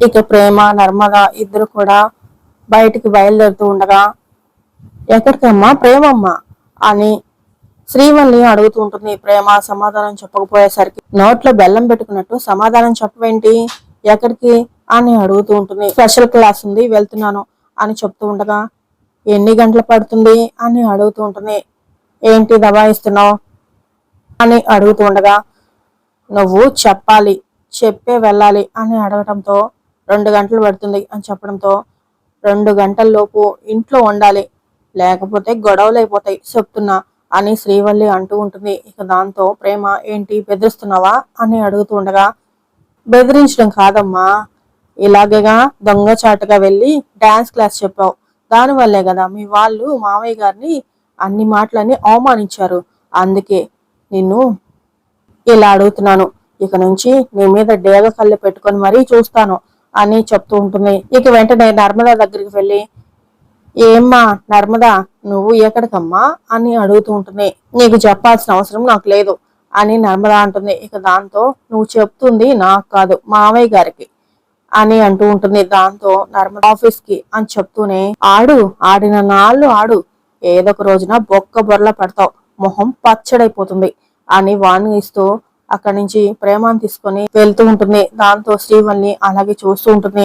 ఇక ప్రేమ నర్మద ఇద్దరు కూడా బయటికి బయలుదేరుతూ ఉండగా ఎక్కడికమ్మా? ప్రేమమ్మ? అని శ్రీవల్లి అడుగుతూ ఉంటుంది. ప్రేమ సమాధానం చెప్పకపోయేసరికి నోట్లో బెల్లం పెట్టుకున్నట్టు సమాధానం చెప్పవేంటి? ఎక్కడికి? అని అడుగుతూ ఉంటుంది. స్పెషల్ క్లాస్ ఉంది వెళ్తున్నాను అని చెప్తూ ఉండగా ఎన్ని గంటలు పడుతుంది? అని అడుగుతూ ఉంటుంది. ఏంటి దబాయిస్తున్నావు? అని అడుగుతూ ఉండగా నువ్వు చెప్పాలి చెప్పే వెళ్ళాలి అని అడగటంతో రెండు గంటలు పడుతుంది అని చెప్పడంతో రెండు గంటల్లోపు ఇంట్లో ఉండాలి. లేకపోతే గొడవలు అయిపోతాయి చెప్తున్నా అని శ్రీవల్లి అంటూ ఉంటుంది. ఇక దాంతో ప్రేమ ఏంటి బెదిరిస్తున్నావా? అని అడుగుతూ ఉండగా బెదిరించడం కాదమ్మా. ఇలాగేగా దొంగచాటుగా వెళ్ళి డాన్స్ క్లాస్ చెప్పావు. దానివల్లే కదా మీ వాళ్ళు మామయ్య గారిని అన్ని మాటలని అవమానించారు. అందుకే నిన్ను ఇలా అడుగుతున్నాను. ఇక నుంచి నీ మీద డేగ కళ్ళు పెట్టుకొని మరీ చూస్తాను. అని చెప్తూ ఉంటుంది. ఇక వెంటనే నర్మదా దగ్గరికి వెళ్ళి ఏమ్మా నర్మదా నువ్వు ఎక్కడికమ్మా? అని అడుగుతూ ఉంటుంది. నీకు చెప్పాల్సిన అవసరం నాకు లేదు అని నర్మదా అంటుంది. ఇక దాంతో నువ్వు చెప్తుంది నాకు కాదు మావయ్య గారికి అని అంటూ ఉంటుంది. దాంతో నర్మదా ఆఫీస్కి అని చెప్తూనే ఆడు ఆడిన నాళ్ళు ఆడు ఏదో ఒక రోజున బొక్క బొర్ల పడతావు మొహం పచ్చడైపోతుంది అని వార్నింగ్ ఇస్తూ అక్కడి నుంచి ప్రేమాన్ని తీసుకొని వెళ్తూ ఉంటుంది. దాంతో శ్రీవల్ని అలాగే చూస్తూ ఉంటుంది.